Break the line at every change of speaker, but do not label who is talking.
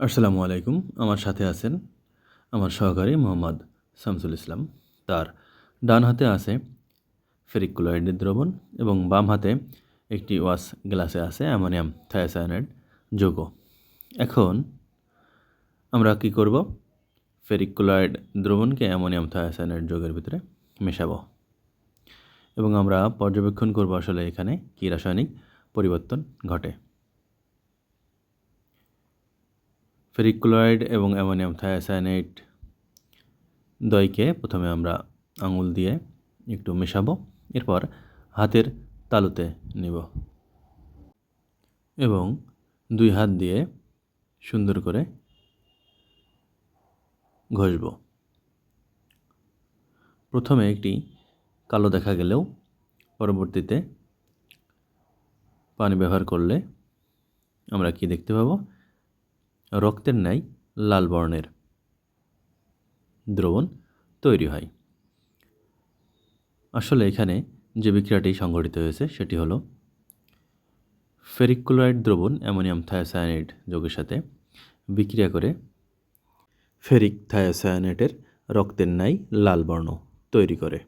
আসসালামু আলাইকুম। আমার সাথে আছেন আমার সহকারী মোহাম্মদ শামসুল ইসলাম। তার ডান হাতে আছে ফেরিক ক্লোরাইডের দ্রবণ এবং বাম হাতে একটি ওয়াশ গ্লাসে আছে অ্যামোনিয়াম থায়াসায়ানাইড যৌগ। এখন আমরা কি করব? ফেরিক ক্লোরাইড দ্রবণকে অ্যামোনিয়াম থায়াসায়ানাইড যৌগের ভিতরে মেশাবো। এবং আমরা পর্যবেক্ষণ করব আসলে এখানে কী রাসায়নিক পরিবর্তন ঘটে। ফেরিক ক্লোরাইড এবং অ্যামোনিয়াম থায়াসায়ানাইড দইকে প্রথমে আমরা আঙুল দিয়ে একটু মেশাবো, এরপর হাতের তালুতে নিব এবং দুই হাত দিয়ে সুন্দর করে ঘষব। প্রথমে একটি কালো দেখা গেলেও পরবর্তীতে পানি ব্যবহার করলে আমরা কি দেখতে পাবো? রক্তের ন্যায় লাল বর্ণের দ্রবণ তৈরি হয়। আসলে এখানে যে বিক্রিয়াটি সংঘটিত হয়েছে, সেটি হলো ফেরিক ক্লোরাইড দ্রবণ অ্যামোনিয়াম থায়াসায়ানাইড যোগের সাথে বিক্রিয়া করে ফেরিক থায়াসায়ানাইটের রক্তের ন্যায় লাল বর্ণ তৈরি করে।